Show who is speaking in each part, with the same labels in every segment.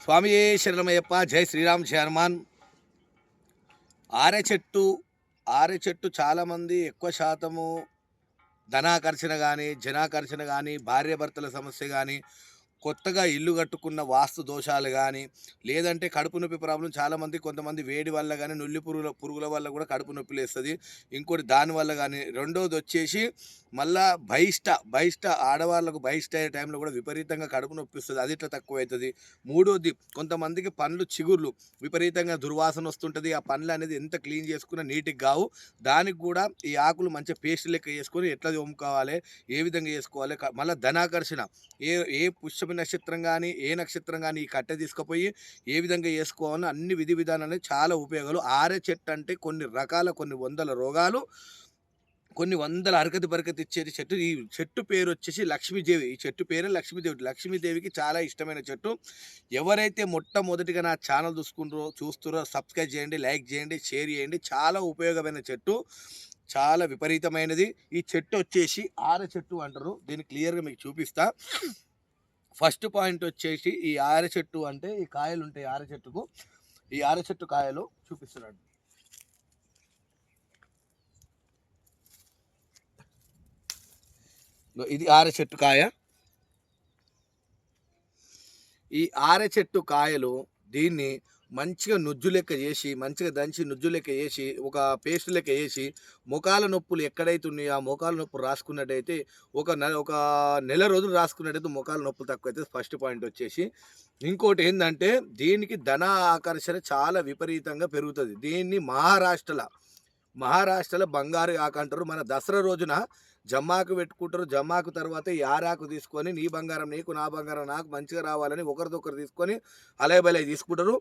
Speaker 1: స్వామి శరణమయ్యప్ప జై శ్రీరామ్ జై హనుమాన్. ఆరె చెట్టు ఆరే చెట్టు చాలామంది ఎక్కువ శాతము ధనాకర్షణ కానీ జనాకర్షణ కానీ భార్యాభర్తల సమస్య కానీ కొత్తగా ఇల్లు కట్టుకున్న వాస్తు దోషాలు కానీ లేదంటే కడుపు నొప్పి ప్రాబ్లం చాలామంది కొంతమంది వేడి వల్ల కానీ నుల్లి పురుగుల పురుగుల వల్ల కూడా కడుపు నొప్పి లేస్తుంది. ఇంకోటి దాని వల్ల కానీ రెండోది వచ్చేసి మళ్ళా బహిష్ట బహిష్ట ఆడవాళ్ళకు బహిష్ట అయ్యే టైంలో కూడా విపరీతంగా కడుపు నొప్పి వస్తుంది. అది ఇట్లా తక్కువ అవుతుంది మూడోది కొంతమందికి పండ్లు చిగుర్లు. విపరీతంగా దుర్వాసన వస్తుంటుంది. ఆ పండ్లు అనేది ఎంత క్లీన్ చేసుకున్నా నీట్గా కావు. దానికి కూడా ఈ ఆకులు మంచి పేస్ట్ లెక్క చేసుకొని ఎట్లా తోముకోవాలి ఏ విధంగా చేసుకోవాలి మళ్ళీ ధనాకర్షణ. ఏ ఏ పుష్పమి నక్షత్రం కానీ ఏ నక్షత్రం కానీ ఈ కట్టె తీసుకుపోయి ఏ విధంగా వేసుకోవాలని అన్ని విధి విధానాలు చాలా ఉపయోగాలు. ఆరే చెట్టు అంటే కొన్ని రకాల కొన్ని వందల రోగాలు కొన్ని వందల అరకతి బరకతి ఇచ్చేది చెట్టు. ఈ చెట్టు పేరు వచ్చేసి లక్ష్మీదేవి. ఈ చెట్టు పేరే లక్ష్మీదేవి. లక్ష్మీదేవికి చాలా ఇష్టమైన చెట్టు. ఎవరైతే మొట్టమొదటిగా నా ఛానల్ చూసుకుంటారో చూస్తారో సబ్స్క్రైబ్ చేయండి లైక్ చేయండి షేర్ చేయండి. చాలా ఉపయోగమైన చెట్టు. చాలా విపరీతమైనది. ఈ చెట్టు వచ్చేసి ఆర చెట్టు అంటారు. దీన్ని క్లియర్గా మీకు చూపిస్తా. ఫస్ట్ పాయింట్ వచ్చేసి ఈ ఆర చెట్టు అంటే ఈ కాయలు ఉంటాయి ఆర చెట్టుకు. ఈ ఆర చెట్టు కాయలు చూపిస్తున్నాడు ఇది ఆరచెట్టు కాయ. ఈ ఆరె చెట్టు కాయలు దీన్ని మంచిగా నుజ్జు లెక్క చేసి మంచిగా దంచి నుజ్జు లెక్క చేసి ఒక పేస్ట్ లెక్క వేసి ముఖాల నొప్పులు ఎక్కడైతే ఉన్నాయో ఆ ముఖాల నొప్పులు రాసుకున్నట్టయితే ఒక నెల ఒక నెల రోజులు రాసుకున్నట్టయితే ముఖాల నొప్పులు తక్కువైతే ఫస్ట్ పాయింట్ వచ్చేసి ఇంకోటి ఏంటంటే దీనికి ధన ఆకర్షణ చాలా విపరీతంగా పెరుగుతుంది. దీన్ని మహారాష్ట్రలో మహారాష్ట్రలో బంగారు ఆకు అంటారు మన దసరా రోజున జమ్మాకు పెట్టుకుంటారు. జమ్మాకు తర్వాత ఈ ఆరాకు తీసుకొని నీ బంగారం నీకు నా బంగారం నాకు మంచిగా రావాలని ఒకరిదొకరు తీసుకొని అలయబలయ తీసుకుంటారు.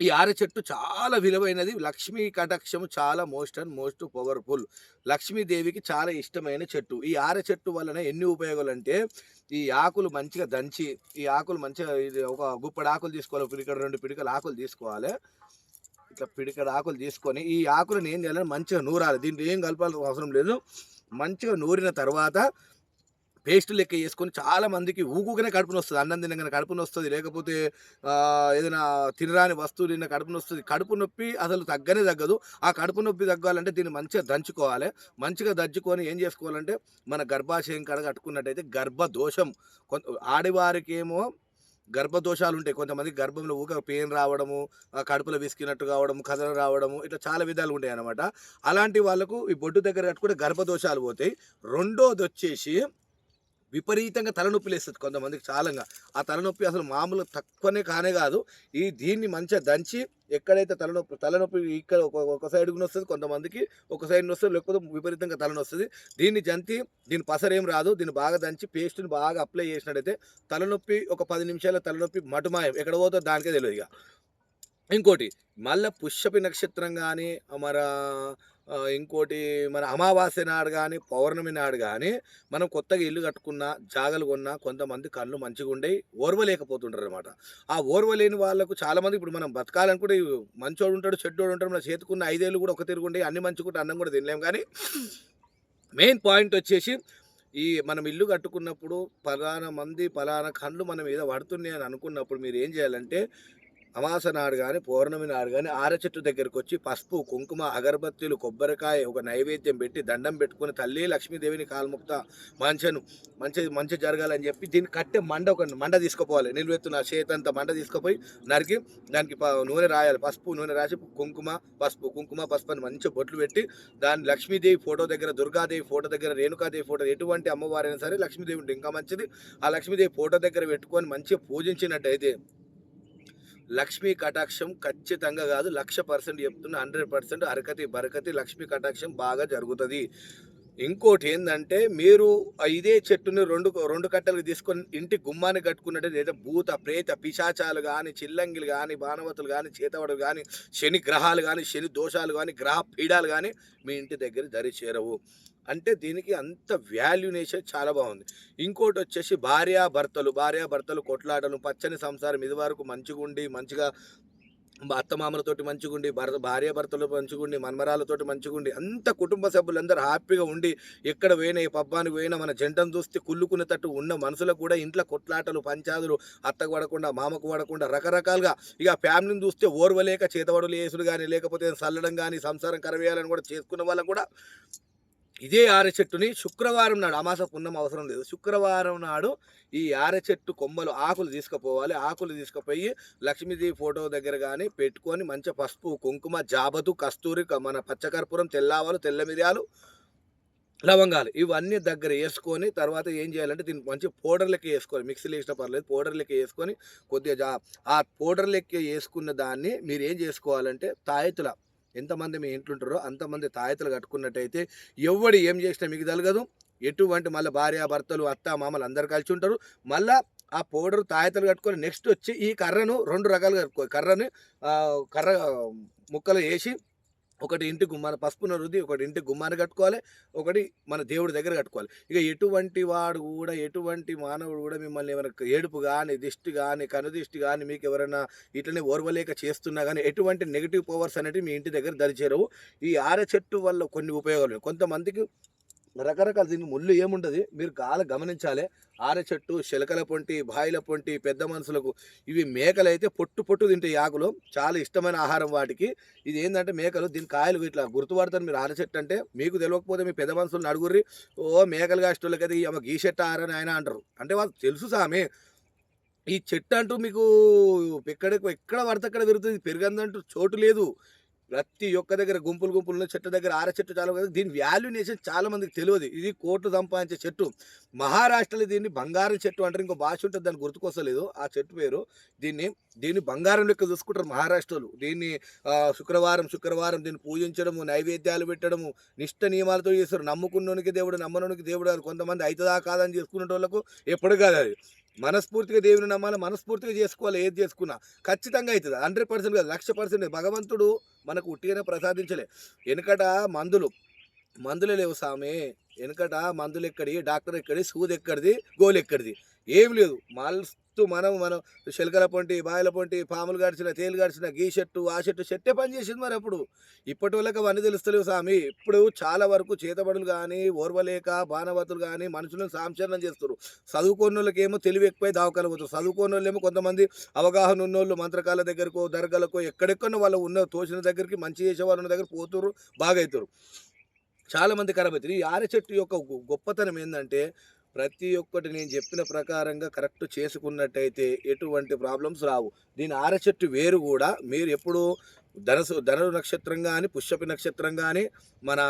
Speaker 1: ఈ ఆర చెట్టు చాలా విలువైనది. లక్ష్మీ కటాక్షము చాలా మోస్ట్ అండ్ మోస్ట్ పవర్ఫుల్. లక్ష్మీదేవికి చాలా ఇష్టమైన చెట్టు. ఈ ఆర చెట్టు వలన ఎన్ని ఉపయోగాలు అంటే ఈ ఆకులు మంచిగా దంచి ఈ ఆకులు మంచిగా ఇది ఒక గుప్పడి ఆకులు తీసుకోవాలి. పిడికడ రెండు పిడికల ఆకులు తీసుకోవాలి. ఇట్లా పిడికడ ఆకులు తీసుకొని ఈ ఆకులను ఏం చేయాలని మంచిగా నూరాలి. దీంట్లో ఏం కలపాల్సిన అవసరం లేదు. మంచిగా నూరిన తర్వాత పేస్ట్ లెక్క వేసుకొని చాలా మందికి ఊగుగానే కడుపుని వస్తుంది. అన్నం తినగానే కడుపుని వస్తుంది లేకపోతే ఏదైనా తినరాని వస్తువు తిన్న కడుపుని వస్తుంది కడుపు నొప్పి అసలు తగ్గనే తగ్గదు. ఆ కడుపు నొప్పి తగ్గాలంటే దీన్ని మంచిగా దంచుకోవాలి. మంచిగా దంచుకొని ఏం చేసుకోవాలంటే మన గర్భాశయం కడ కట్టుకున్నట్టయితే గర్భదోషం. కొంత ఆడవారికి ఏమో గర్భదోషాలు ఉంటాయి. కొంతమంది గర్భంలో ఊక పెయిన్ రావడము కడుపులో విసికినట్టు కావడం కథలు రావడము ఇట్లా చాలా విధాలు ఉంటాయి అన్నమాట అలాంటి వాళ్ళకు ఈ బొడ్డు దగ్గర కట్టుకుంటే గర్భదోషాలు పోతాయి. రెండోది వచ్చేసి విపరీతంగా తలనొప్పి లేస్తుంది కొంతమందికి చాలంగా. ఆ తలనొప్పి అసలు మామూలు తక్కువనే కానే కాదు. ఈ దీన్ని మంచిగా దంచి ఎక్కడైతే తలనొప్పి తలనొప్పి ఇక్కడ ఒక ఒక సైడ్ వస్తుంది కొంతమందికి ఒక సైడ్ వస్తుంది లేకపోతే విపరీతంగా తలనొస్తుంది. దీన్ని జంతి దీని పసరేం రాదు. దీన్ని బాగా దంచి పేస్ట్ని బాగా అప్లై చేసినట్టయితే తలనొప్పి ఒక పది నిమిషాల తలనొప్పి మటుమాయం. ఎక్కడ పోతుందో దానికే తెలియదు ఇక. ఇంకోటి మళ్ళీ పుష్యపి నక్షత్రం కానీ మన ఇంకోటి మన అమావాస్య నాడు కానీ పౌర్ణమి నాడు కానీ మనం కొత్తగా ఇల్లు కట్టుకున్నా జాగలు కొన్నా కొంతమంది కళ్ళు మంచిగా ఉండే ఓర్వలేకపోతుంటారు అనమాట ఆ ఓర్వలేని వాళ్ళకు చాలామంది ఇప్పుడు మనం బతకాలనుకుంటే మంచోడు ఉంటాడు చెడ్డోడు ఉంటాడు మన చేతుకున్న ఐదేళ్ళు కూడా ఒక తిరుగుండే అన్ని మంచుకుంటే అన్నం కూడా తినలేము కానీ మెయిన్ పాయింట్ వచ్చేసి ఈ మనం ఇల్లు కట్టుకున్నప్పుడు పలానా మంది పలానా కళ్ళు మనం ఏదో పడుతున్నాయి అని అనుకున్నప్పుడు మీరు ఏం చేయాలంటే అమాస నాడు కానీ పౌర్ణమి నాడు కానీ ఆర చెట్టు దగ్గరకు వచ్చి పసుపు కుంకుమ అగరబత్తీలు కొబ్బరికాయ ఒక నైవేద్యం పెట్టి దండం పెట్టుకుని తల్లి లక్ష్మీదేవిని కాల్ముక్త మంచను మంచి మంచి జరగాలని చెప్పి దీన్ని కట్టే మండ ఒక మండ తీసుకుపోవాలి. నిలువెత్తున చేతంత మండ తీసుకుపోయి నరికి దానికి ప- నూనె రాయాలి. పసుపు నూనె రాసి కుంకుమ పసుపు కుంకుమ పసుపు అని మంచి బొట్లు పెట్టి దాని లక్ష్మీదేవి ఫోటో దగ్గర దుర్గాదేవి ఫోటో దగ్గర రేణుకాదేవి ఫోటో ఎటువంటి అమ్మవారైనా సరే లక్ష్మీదేవి ఇంకా మంచిది. ఆ లక్ష్మీదేవి ఫోటో దగ్గర పెట్టుకొని మంచిగా పూజించినట్టయితే లక్ష్మీ కటాక్షం ఖచ్చితంగా కాదు. లక్ష పర్సెంట్ చెప్తున్నా హండ్రెడ్ పర్సెంట్ అరకతి బరకతి లక్ష్మీ కటాక్షం బాగా జరుగుతుంది. ఇంకోటి ఏంటంటే మీరు ఇదే చెట్టుని రెండు రెండు కట్టలు తీసుకొని ఇంటి గుమ్మాన్ని కట్టుకున్నట్టు లేదా భూత ప్రేత పిశాచాలు కానీ చిల్లంగిలు కానీ బాణవతులు కానీ చేతవడలు కానీ శని గ్రహాలు కానీ శని దోషాలు కానీ గ్రహ పీడాలు కానీ మీ ఇంటి దగ్గర దరి చేరవు అంటే దీనికి అంత వాల్యునేషన్ చాలా బాగుంది. ఇంకోటి వచ్చేసి భార్యాభర్తలు భార్యాభర్తలు కొట్లాటలు పచ్చని సంసారం ఇది వరకు మంచిగా ఉండి మంచిగా అత్తమామలతోటి మంచిగుండి భర్త భార్య భర్తలు మంచిగుండి మన్మరాలతోటి మంచిగుండి అంత కుటుంబ సభ్యులందరూ హ్యాపీగా ఉండి ఎక్కడ పోయినా ఈ పబ్బానికి పోయినా మన జంటను చూస్తే కుళ్ళుకునేటట్టు ఉన్న మనసులో కూడా ఇంట్లో కొట్లాటలు పంచాదులు అత్తకు పడకుండా మామకు పడకుండా రకరకాలుగా ఇక ఫ్యామిలీని చూస్తే ఓర్వలేక చేతబడులు వేసుడు కానీ లేకపోతే చల్లడం కానీ సంసారం కరవేయాలని కూడా చేసుకున్న వాళ్ళకు కూడా ఇదే ఆర చెట్టుని శుక్రవారం నాడు అమాస పుణ్యం అవసరం లేదు. శుక్రవారం నాడు ఈ ఆర చెట్టు కొమ్మలు ఆకులు తీసుకుపోవాలి. ఆకులు తీసుకుపోయి లక్ష్మీదేవి ఫోటో దగ్గర కానీ పెట్టుకొని మంచి పసుపు కుంకుమ జాబతు కస్తూరి మన పచ్చకర్పూరం తెల్లావాలు తెల్ల మిరియాలు లవంగాలు ఇవన్నీ దగ్గర వేసుకొని తర్వాత ఏం చేయాలంటే దీనికి మంచి పౌడర్ లెక్క వేసుకోవాలి. మిక్సీలో వేసిన పర్లేదు పౌడర్ లెక్క వేసుకొని కొద్దిగా ఆ పౌడర్ లెక్క వేసుకున్న దాన్ని మీరు ఏం చేసుకోవాలంటే తాయెతుల ఎంతమంది మీ ఇంట్లో ఉంటారో అంతమంది తాయతలు కట్టుకున్నట్టయితే ఎవడు ఏం చేసినా మీకు తలగదు. ఎటువంటి మళ్ళీ భార్య భర్తలు అత్త మామలు అందరు కలిసి ఉంటారు మళ్ళా ఆ పౌడర్ తాయతలు కట్టుకొని నెక్స్ట్ వచ్చి ఈ కర్రను రెండు రకాలుగా కర్రని కర్ర ముక్కలు వేసి ఒకటి ఇంటి గుమ్మాన పసుపున రుద్ది ఒకటి ఇంటి గుమ్మాన్ని కట్టుకోవాలి ఒకటి మన దేవుడి దగ్గర కట్టుకోవాలి. ఇక ఎటువంటి వాడు కూడా ఎటువంటి మానవుడు కూడా మిమ్మల్ని ఎవరైనా ఏడుపు కానీ దిష్టి కానీ కనుదిష్టి కానీ మీకు ఎవరైనా ఇట్లనే ఓర్వలేక చేస్తున్నా కానీ ఎటువంటి నెగిటివ్ పవర్స్ అనేవి మీ ఇంటి దగ్గర దరిచేరవు. ఈ ఆర చెట్టు వల్ల కొన్ని ఉపయోగాలు కొంతమందికి రకరకాల దీనికి ముళ్ళు ఏముండదు. మీరు కాల గమనించాలి. ఆరచెట్టు శిలకల పొంటి బాయిల పొంటి పెద్ద మనుషులకు ఇవి మేకలు అయితే పొట్టు పొట్టు తింటాయి ఆకులు. చాలా ఇష్టమైన ఆహారం వాటికి. ఇది ఏంటంటే మేకలు దీని కాయలు ఇట్లా గుర్తుపడతారు మీరు ఆర చెట్టు అంటే. మీకు తెలియకపోతే మీ పెద్ద మనుషులు నడుగురి ఓ మేకలు కాసేటోళ్ళకైతే ఈ అమ్మ గీ చెట్టు ఆరని ఆయన అంటారు. అంటే వాళ్ళు తెలుసు సామి. ఈ చెట్టు అంటూ మీకు ఎక్కడ ఎక్కడ పడితే అక్కడ పెరుగుతుంది. పెరగదంటూ చోటు లేదు. ప్రతి ఒక్క దగ్గర గుంపులు గుంపులు ఉన్న చెట్టు దగ్గర ఆర చెట్టు చాలా కదా. దీని వాల్యునేషన్ చాలా మందికి తెలియదు. ఇది కోట్లు సంపాదించే చెట్టు. మహారాష్ట్రలో దీన్ని బంగారం చెట్టు అంటారు. ఇంకో భాష ఉంటుంది. దాన్ని గుర్తుకొస్తలేదు. ఆ చెట్టు పేరు దీన్ని దీన్ని బంగారం లెక్క చూసుకుంటారు మహారాష్ట్రలో. దీన్ని శుక్రవారం శుక్రవారం దీన్ని పూజించడము నైవేద్యాలు పెట్టడము నిష్ట నియమాలతో చేస్తారు. నమ్ముకున్నోనికి దేవుడు నమ్మనోనికి దేవుడు కొంతమంది అవుతుందా కాదని చేసుకునే వాళ్ళకు ఎప్పుడు కాదు అది. మనస్ఫూర్తిగా దేవుని నమ్మాలి మనస్ఫూర్తిగా చేసుకోవాలి ఏది చేసుకున్నా. ఖచ్చితంగా అవుతుంది. హండ్రెడ్ పర్సెంట్ కాదు లక్ష పర్సెంట్. భగవంతుడు మనకు ఉట్టిగానే ప్రసాదించలే. వెనుకట మందులు. మందులే లేవు సామి వెనుకట మందులు ఎక్కడి? డాక్టర్ ఎక్కడి? సూది ఎక్కడిది? గోలు ఎక్కడిది? ఏం లేదు. మస్తు మనం మనం శిలకల పొంటి బాయల పొంటి పాములు గడిచిన తేలు గడిచిన గీ చెట్టు ఆ చెట్టు చెట్టే పని చేసింది మరి అప్పుడు ఇప్పటి వాళ్ళకి అవన్నీ తెలుస్తలేవు స్వామి ఇప్పుడు చాలా వరకు చేతబడులు కానీ ఓర్వలేక బాణవతులు కానీ మనుషులను సాంచరణం చేస్తారు చదువుకోని వాళ్ళకేమో తెలివి ఎక్కువై దావకాలు పోతారు చదువుకోని కొంతమంది అవగాహన ఉన్నోళ్ళు మంత్రకాల దగ్గరకో దర్గాలకో ఎక్కడెక్కడ వాళ్ళు ఉన్న తోచిన దగ్గరికి మంచి చేసే వాళ్ళు దగ్గర పోతురు బాగా అవుతారు ఖరాబ్ అవుతారు ఈ ఆర చెట్టు యొక్క గొ- గొప్పతనం ఏంటంటే ప్రతి ఒక్కటి నేను చెప్పిన ప్రకారంగా కరెక్ట్ చేసుకున్నట్టయితే ఎటువంటి ప్రాబ్లమ్స్ రావు. దీని ఆర చెట్టు వేరు కూడా. మీరు ఎప్పుడు ధనసు ధను నక్షత్రం కానీ పుష్యపి నక్షత్రం కానీ మన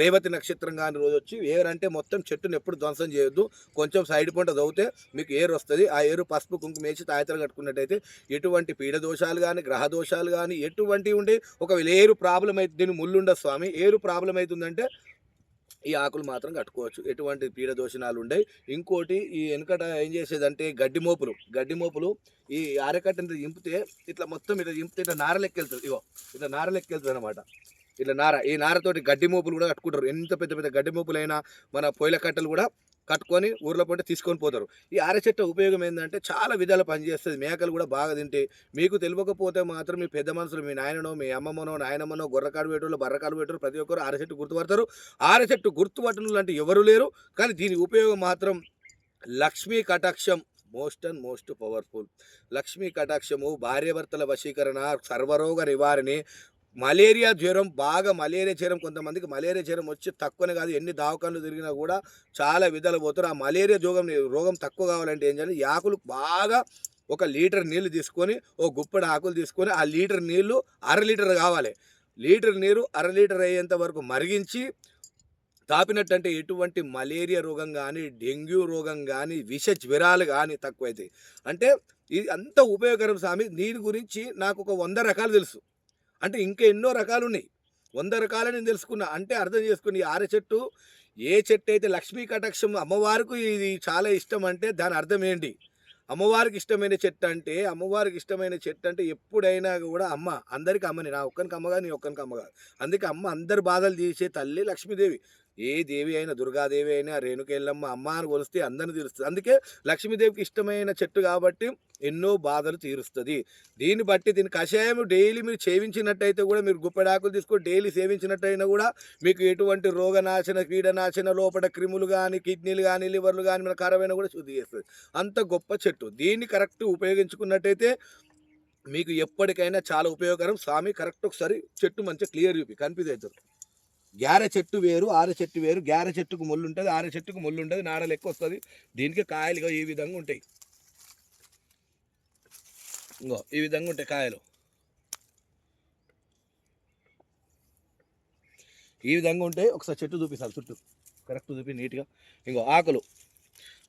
Speaker 1: రేవతి నక్షత్రం కానీ రోజు వచ్చి ఏరంటే మొత్తం చెట్టును ఎప్పుడు ధ్వంసం చేయొద్దు. కొంచెం సైడ్ పంట చదివితే మీకు ఏరు వస్తుంది. ఆ ఏరు పసుపు కుంకుమ వేసి తాయతలు కట్టుకున్నట్టయితే ఎటువంటి పీడ దోషాలు కానీ గ్రహ దోషాలు కానీ ఎటువంటివి ఉండి ఒకవేళ ఏరు ప్రాబ్లం అయితే దీని ముళ్ళుండ స్వామి. ఏరు ప్రాబ్లం అవుతుందంటే ఈ ఆకులు మాత్రం కట్టుకోవచ్చు. ఎటువంటి పీడ దోషణాలు ఉండవు ఇంకోటి ఈ వెనకట ఏం చేసేదంటే గడ్డి మోపులు. గడ్డి మోపులు ఈ అరకట్టని ఇంపితే ఇట్లా మొత్తం ఇట్లా ఇంపితే ఇట్లా నార లెక్కెళ్తుంది. ఇగో ఇట్లా నారలెక్కెళ్తుంది అనమాట ఇట్లా నార ఈ నారతోటి గడ్డి మోపులు కూడా కట్టుకుంటారు. ఎంత పెద్ద పెద్ద గడ్డి మోపులైనా మన పొయ్యిల కట్టలు కూడా కట్టుకొని ఊర్లో పంటే తీసుకొని పోతారు. ఈ ఆర చెట్టు ఉపయోగం ఏంటంటే చాలా విధాలు పనిచేస్తుంది. మేకలు కూడా బాగా తింటాయి మీకు తెలియకపోతే మాత్రం మీ పెద్ద మనుషులు మీ నాయననో మీ అమ్మమ్మనో నాయనమ్మనో గొర్రకాడు పెట్టరు బర్రకాడు పెట్టరు ప్రతి ఒక్కరు ఆర చెట్టు గుర్తుపడతారు. ఆర చెట్టు గుర్తుపట్టడం లాంటి ఎవరు లేరు. కానీ దీని ఉపయోగం మాత్రం లక్ష్మీ కటాక్షం most and most powerful. Lakshmi కటాక్షము భార్యాభర్తల వశీకరణ సర్వరోగ నివారణి మలేరియా జ్వరం బాగా మలేరియా జ్వరం కొంతమందికి మలేరియా జ్వరం వచ్చి తక్కువనే కాదు. ఎన్ని దావకాలు తిరిగినా కూడా చాలా విధాలు పోతారు. ఆ మలేరియా జోగం రోగం తక్కువ కావాలంటే ఏం చేయాలి? ఈ ఆకులు బాగా ఒక లీటర్ నీళ్ళు తీసుకొని ఓ గుప్పడి ఆకులు తీసుకొని ఆ లీటర్ నీళ్ళు అర లీటర్ కావాలి. లీటర్ నీరు అర లీటర్ అయ్యేంత వరకు మరిగించి తాపినట్టంటే ఎటువంటి మలేరియా రోగం కానీ డెంగ్యూ రోగం కానీ విష జ్వరాలు కానీ తక్కువైతాయి. అంటే ఇది అంత ఉపయోగకరం స్వామి. దీని గురించి నాకు ఒక వంద రకాలు తెలుసు. అంటే ఇంకా ఎన్నో రకాలు ఉన్నాయి వంద రకాలు నేను తెలుసుకున్నా. అంటే అర్థం చేసుకుని ఈ ఆర చెట్టు ఏ చెట్టు అయితే లక్ష్మీ కటాక్షం అమ్మవారికి ఇది చాలా ఇష్టం అంటే దాని అర్థం ఏంటి? అమ్మవారికి ఇష్టమైన చెట్టు అంటే అమ్మవారికి ఇష్టమైన చెట్టు అంటే ఎప్పుడైనా కూడా అమ్మ అందరికీ అమ్మని. నా ఒక్కనికి అమ్మగా నీ ఒక్కనికి అమ్మగా అందుకే అమ్మ అందరి బాధలు తీసే తల్లి లక్ష్మీదేవి. ఏ దేవి అయినా దుర్గాదేవి అయినా రేణుకెళ్ళమ్మ అమ్మ అని కొలిస్తే అందరిని తీరుస్తుంది. అందుకే లక్ష్మీదేవికి ఇష్టమైన చెట్టు కాబట్టి ఎన్నో బాధలు తీరుస్తుంది. దీన్ని బట్టి దీని కషాయం డైలీ మీరు సేవించినట్టయితే కూడా మీరు గుప్పెడాకులు తీసుకొని డైలీ సేవించినట్టయినా కూడా మీకు ఎటువంటి రోగనాశన కీడనాశన లోపల క్రిములు కానీ కిడ్నీలు కానీ లివర్లు కానీ మన ఖరాబైనా కూడా శుద్ధి చేస్తుంది. అంత గొప్ప చెట్టు. దీన్ని కరెక్ట్ ఉపయోగించుకున్నట్టయితే మీకు ఎప్పటికైనా చాలా ఉపయోగకరం. స్వామి కరెక్ట్ ఒకసారి చెట్టు మంచిగా క్లియర్ చూపి కన్ఫ్యూజ్ అవుతారు గ్యారె చెట్టు వేరు ఆర చెట్టు వేరు. గ్యారె చెట్టుకు ముళ్ళు ఉంటుంది ఆర చెట్టుకు ముళ్ళు ఉంటుంది నాడలు ఎక్కువ వస్తుంది. దీనికి కాయలు ఈ విధంగా ఉంటాయి. ఇంకో ఈ విధంగా ఉంటాయి కాయలు. ఈ విధంగా ఉంటాయి. ఒకసారి చెట్టు చూపిస్తారు చుట్టూ. కరెక్ట్ చూపి నీట్గా. ఇంకో ఆకులు.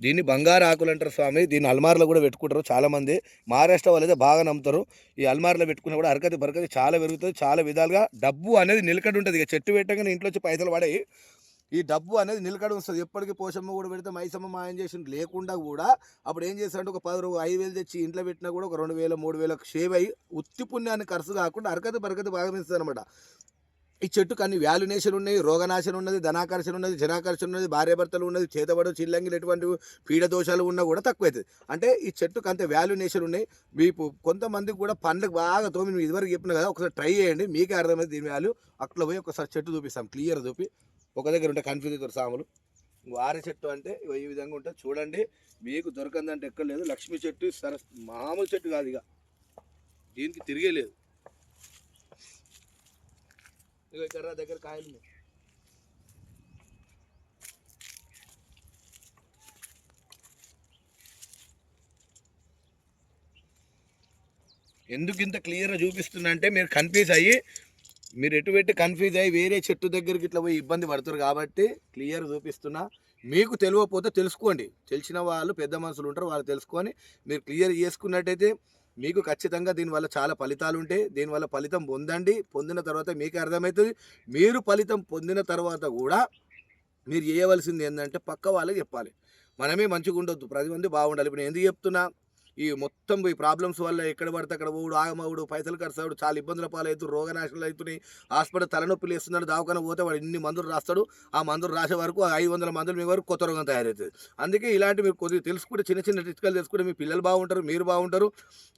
Speaker 1: దీన్ని బంగారు ఆకులు అంటారు స్వామి. దీన్ని అల్మార్లో కూడా పెట్టుకుంటారు చాలామంది. మహారాష్ట్ర వాళ్ళైతే బాగా నమ్ముతారు. ఈ అల్మార్లో పెట్టుకున్న కూడా అరకతి బరకతి చాలా పెరుగుతుంది. చాలా విధాలుగా డబ్బు అనేది నిలకడ ఉంటుంది. ఇక చెట్టు పెట్టగానే ఇంట్లో వచ్చి పైసలు పడాయి. ఈ డబ్బు అనేది నిలకడ వస్తుంది. ఎప్పటికీ పోషమ్మ కూడా పెడితే మైసమ్మ మాయం చేసి లేకుండా కూడా అప్పుడు ఏం చేస్తారంటే ఒక పది రూపాయలు ఐదు వేలు తెచ్చి ఇంట్లో పెట్టినా కూడా ఒక రెండు వేల మూడు వేలకు షేవ్ అయ్యి ఉత్తి పుణ్యాన్ని ఖర్చు కాకుండా అరకతి బరకతి బాగా పెంచుతుంది అనమాట ఈ చెట్టుకు అన్ని వ్యాలునేషన్ ఉన్నాయి రోగనాశనం ఉన్నది ధనాకర్షణ ఉన్నది జనాకర్షణ ఉన్నది భార్యాభర్తలు ఉన్నది చేతబడు చిల్లంగిలు ఎటువంటి పీడ దోషాలు ఉన్నా కూడా తక్కువ అవుతుంది అంటే ఈ చెట్టుకు అంత వ్యాలునేషన్ ఉన్నాయి. మీకు కొంతమందికి కూడా పండ్లకు బాగా తోమి ఇదివరకు చెప్పిన కదా ఒకసారి ట్రై చేయండి. మీకే అర్థమైంది దీని వాల్యూ. అట్లా పోయి ఒకసారి చెట్టు చూపిస్తాం క్లియర్ చూపి. ఒక దగ్గర ఉంటే కన్ఫ్యూజ్ అవుతారు సాములు. వారి చెట్టు అంటే ఇగో ఈ విధంగా ఉంటుంది. చూడండి మీకు దొరకందంటే ఎక్కడ లేదు. లక్ష్మీ చెట్టు సర మామూలు చెట్టు కాదు ఇక. దీనికి తిరిగే లేదు. ఇగో ఇక్కడ దగ్గర కాయలు ఉన్నాయి. ఎందుకు ఇంత క్లియర్గా చూపిస్తున్నా అంటే మీరు కన్ఫ్యూజ్ అయ్యి మీరు ఎటు పెట్టి కన్ఫ్యూజ్ అయ్యి వేరే చెట్టు దగ్గరికి ఇట్లా పోయి ఇబ్బంది పడుతారు కాబట్టి క్లియర్ చూపిస్తున్నా మీకు తెలియకపోతే తెలుసుకోండి తెలిసిన వాళ్ళు పెద్ద మనుషులు ఉంటారు వాళ్ళు తెలుసుకొని మీరు క్లియర్ చేసుకున్నట్టయితే మీకు ఖచ్చితంగా దీనివల్ల చాలా ఫలితాలు ఉంటాయి. దీనివల్ల ఫలితం పొందండి. పొందిన తర్వాత మీకే అర్థమవుతుంది మీరు ఫలితం పొందిన తర్వాత కూడా మీరు చేయవలసింది ఏంటంటే పక్క వాళ్ళకి చెప్పాలి. మనమే మంచిగా ఉండొద్దు ప్రతి మంది బాగుండాలి. ఇప్పుడు నేను ఎందుకు చెప్తున్నా? ఈ మొత్తం ఈ ప్రాబ్లమ్స్ వల్ల ఎక్కడ పడితే అక్కడ పోడు ఆగమవుడు పైసలు ఖర్చు అవుడు చాలా ఇబ్బందుల పాలవుతూ రోగనాశనలు అవుతున్నాయి. హాస్పిటల్ తలనొప్పి లేస్తున్నాడు దవాఖాన పోతే వాడు ఇన్ని మందులు రాస్తాడు ఆ మందులు రాసే వరకు ఆ ఐదు వందల మందులు మీ వరకు కొత్త రోగం తయారవుతుంది. అందుకే ఇలాంటి మీరు కొద్దిగా తెలుసుకుంటే చిన్న చిన్న చిట్కాలు తెలుసుకుంటే మీ పిల్లలు బాగుంటారు మీరు బాగుంటారు.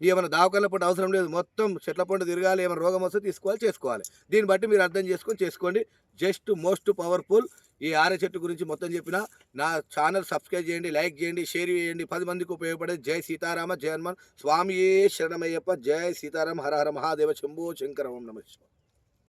Speaker 1: ఏమైనా దవాఖాన పంట అవసరం లేదు మొత్తం చెట్ల పండు తిరగాలి ఏమైనా రోగం వస్తే తీసుకోవాలి చేసుకోవాలి. దీన్ని బట్టి మీరు అర్థం చేసుకొని చేసుకోండి. జస్ట్ మోస్ట్ పవర్ఫుల్ ఈ ఆరే చెట్టు గురించి మొత్తం చెప్పిన నా ఛానల్ సబ్స్క్రైబ్ చేయండి లైక్ చేయండి షేర్ చేయండి. పది మందికి ఉపయోగపడే జై సీతారామ జయ హనుమాన్. స్వామి శరణమయ్యప్ప జై సీతారామ హర హర మహాదేవ శంభో శంకర ఓం నమ